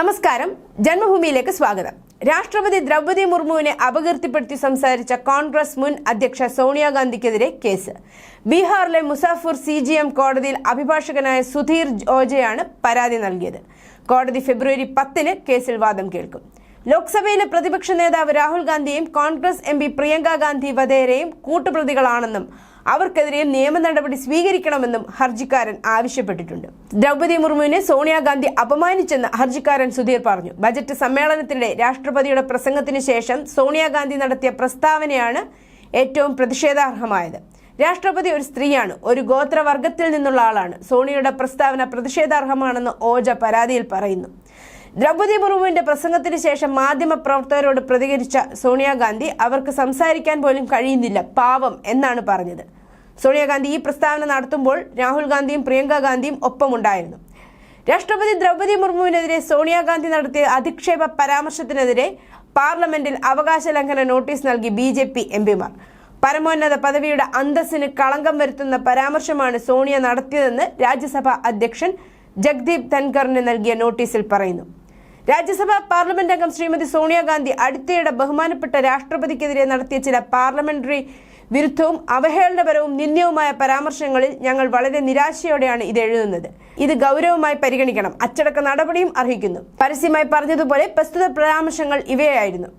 നമസ്കാരം. ജന്മഭൂമിയിലേക്ക് സ്വാഗതം. രാഷ്ട്രപതി ദ്രൗപദി മുർമുവിനെ അപകീർത്തിപ്പെടുത്തി സംസാരിച്ച കോൺഗ്രസ് മുൻ അധ്യക്ഷ സോണിയാഗാന്ധിക്കെതിരെ കേസ്. ബീഹാറിലെ മുസാഫുർ സി ജി എം കോടതിയിൽ അഭിഭാഷകനായ സുധീർ ജോജയാണ് പരാതി നൽകിയത്. കോടതി ഫെബ്രുവരി പത്തിന് കേസിൽ വാദം കേൾക്കും. ലോക്സഭയിലെ പ്രതിപക്ഷ നേതാവ് രാഹുൽ ഗാന്ധിയും കോൺഗ്രസ് എം പി പ്രിയങ്ക ഗാന്ധി വധേരയും കൂട്ടുപ്രതികളാണെന്നും അവർക്കെതിരെ നിയമ നടപടി സ്വീകരിക്കണമെന്നും ഹർജിക്കാരൻ ആവശ്യപ്പെട്ടിട്ടുണ്ട്. ദ്രൗപദി മുർമുവിനെ സോണിയാഗാന്ധി അപമാനിച്ചെന്ന് ഹർജിക്കാരൻ സുധീർ പറഞ്ഞു. ബജറ്റ് സമ്മേളനത്തിനിടെ രാഷ്ട്രപതിയുടെ പ്രസംഗത്തിന് ശേഷം സോണിയാഗാന്ധി നടത്തിയ പ്രസ്താവനയാണ് ഏറ്റവും പ്രതിഷേധാർഹമായത്. രാഷ്ട്രപതി ഒരു സ്ത്രീയാണ്. ഒരു ഗോത്രവർഗത്തിൽ നിന്നുള്ള ആളാണ്. സോണിയുടെ പ്രസ്താവന പ്രതിഷേധാർഹമാണെന്ന് ഓജ പരാതിയിൽ പറയുന്നു. ദ്രൗപദി മുർമുവിന്റെ പ്രസംഗത്തിന് ശേഷം മാധ്യമ പ്രവർത്തകരോട് പ്രതികരിച്ച സോണിയാഗാന്ധി അവർക്ക് സംസാരിക്കാൻ പോലും കഴിയുന്നില്ല പാവം എന്നാണ് പറഞ്ഞത്. സോണിയാഗാന്ധി ഈ പ്രസ്താവന നടത്തുമ്പോൾ രാഹുൽ ഗാന്ധിയും പ്രിയങ്ക ഗാന്ധിയും ഒപ്പമുണ്ടായിരുന്നു. രാഷ്ട്രപതി ദ്രൗപദി മുർമുവിനെതിരെ സോണിയാഗാന്ധി നടത്തിയ അധിക്ഷേപ പരാമർശത്തിനെതിരെ പാർലമെന്റിൽ അവകാശ ലംഘന നോട്ടീസ് നൽകി ബി ജെ പി എം പിമാർ. പരമോന്നത പദവിയുടെ അന്തസ്സിന് കളങ്കം വരുത്തുന്ന പരാമർശമാണ് സോണിയ നടത്തിയതെന്ന് രാജ്യസഭാ അധ്യക്ഷൻ ജഗ്ദീപ് ധൻഖറിന് നൽകിയ നോട്ടീസിൽ പറയുന്നു. രാജ്യസഭാ പാർലമെന്റ് അംഗം ശ്രീമതി സോണിയാഗാന്ധി അടുത്തിടെ ബഹുമാനപ്പെട്ട രാഷ്ട്രപതിക്കെതിരെ നടത്തിയ ചില പാർലമെന്ററി വിരുദ്ധവും അവഹേളനപരവും നിന്ദ്യവുമായ പരാമർശങ്ങളിൽ ഞങ്ങൾ വളരെ നിരാശയോടെയാണ് ഇത് എഴുതുന്നത്. ഇത് ഗൗരവമായി പരിഗണിക്കണം. അച്ചടക്ക നടപടിയും അർഹിക്കുന്നു. പരസ്യമായി പറഞ്ഞതുപോലെ പ്രസ്തുത പരാമർശങ്ങൾ ഇവയായിരുന്നു.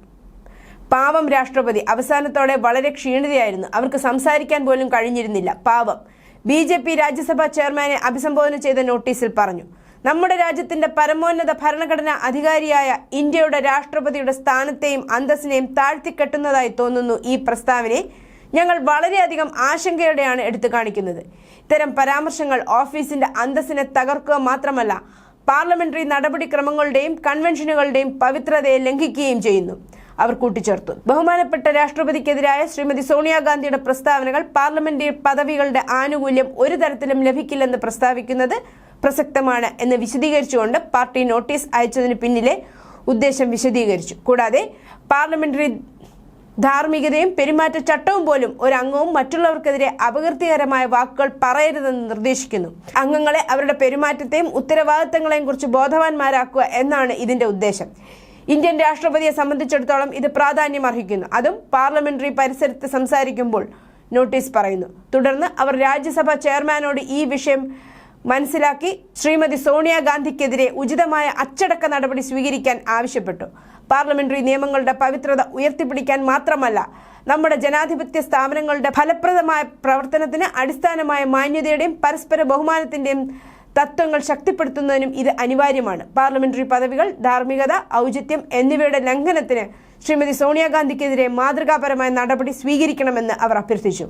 പാവം രാഷ്ട്രപതി അവസാനത്തോടെ വളരെ ക്ഷീണിതയായിരുന്നു. അവർക്ക് സംസാരിക്കാൻ പോലും കഴിഞ്ഞിരുന്നില്ല. പാവം. ബി രാജ്യസഭാ ചെയർമാനെ അഭിസംബോധന ചെയ്ത നോട്ടീസിൽ പറഞ്ഞു. നമ്മുടെ രാജ്യത്തിന്റെ പരമോന്നത ഭരണഘടനാ അധികാരിയായ ഇന്ത്യയുടെ രാഷ്ട്രപതിയുടെ സ്ഥാനത്തെയും അന്തസ്സിനെയും താഴ്ത്തിക്കെട്ടുന്നതായി തോന്നുന്നു ഈ പ്രസ്താവനയെ. ഞങ്ങൾ വളരെയധികം ആശങ്കയോടെയാണ് എടുത്തു കാണിക്കുന്നത്. ഇത്തരം പരാമർശങ്ങൾ ഓഫീസിന്റെ അന്തസ്സിനെ തകർക്കുക മാത്രമല്ല പാർലമെന്ററി നടപടിക്രമങ്ങളുടെയും കൺവെൻഷനുകളുടെയും പവിത്രതയെ ലംഘിക്കുകയും ചെയ്യുന്നു. അവർ കൂട്ടിച്ചേർത്തു. ബഹുമാനപ്പെട്ട രാഷ്ട്രപതിക്കെതിരായ ശ്രീമതി സോണിയാഗാന്ധിയുടെ പ്രസ്താവനകൾ പാർലമെന്റ് പദവികളുടെ ആനുകൂല്യം ഒരു തരത്തിലും ലഭിക്കില്ലെന്ന് പ്രസ്താവിക്കുന്നത് പ്രസക്തമാണ് എന്ന് വിശദീകരിച്ചുകൊണ്ട് പാർട്ടി നോട്ടീസ് അയച്ചതിന് പിന്നിലെ ഉദ്ദേശം വിശദീകരിച്ചു. കൂടാതെ പാർലമെന്ററി ധാർമ്മികതയും പെരുമാറ്റച്ചട്ടവും പോലും ഒരു അംഗവും മറ്റുള്ളവർക്കെതിരെ അപകീർത്തികരമായ വാക്കുകൾ പറയരുതെന്ന് നിർദ്ദേശിക്കുന്നു. അംഗങ്ങളെ അവരുടെ പെരുമാറ്റത്തെയും ഉത്തരവാദിത്തങ്ങളെയും കുറിച്ച് ബോധവാന്മാരാക്കുക എന്നാണ് ഇതിന്റെ ഉദ്ദേശം. ഇന്ത്യൻ രാഷ്ട്രപതിയെ സംബന്ധിച്ചിടത്തോളം ഇത് പ്രാധാന്യം അർഹിക്കുന്നു. അതും പാർലമെന്ററി പരിസരത്ത് സംസാരിക്കുമ്പോൾ നോട്ടീസ് പറയുന്നു. തുടർന്ന് അവർ രാജ്യസഭാ ചെയർമാനോട് ഈ വിഷയം മനസ്സിലാക്കി ശ്രീമതി സോണിയാഗാന്ധിക്കെതിരെ ഉചിതമായ അച്ചടക്ക നടപടി സ്വീകരിക്കാൻ ആവശ്യപ്പെട്ടു. പാർലമെന്ററി നിയമങ്ങളുടെ പവിത്രത ഉയർത്തിപ്പിടിക്കാൻ മാത്രമല്ല നമ്മുടെ ജനാധിപത്യ സ്ഥാപനങ്ങളുടെ ഫലപ്രദമായ പ്രവർത്തനത്തിന് അടിസ്ഥാനമായ മാന്യതയുടെയും പരസ്പര ബഹുമാനത്തിന്റെയും തത്വങ്ങൾ ശക്തിപ്പെടുത്തുന്നതിനും ഇത് അനിവാര്യമാണ്. പാർലമെന്ററി പദവികൾ ധാർമ്മികത ഔചിത്യം എന്നിവയുടെ ലംഘനത്തിന് ശ്രീമതി സോണിയാഗാന്ധിക്കെതിരെ മാതൃകാപരമായ നടപടി സ്വീകരിക്കണമെന്ന് അവർ അഭ്യർത്ഥിച്ചു.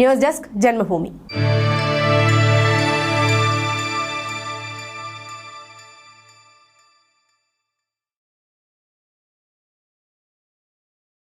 News desk Janmabhumi.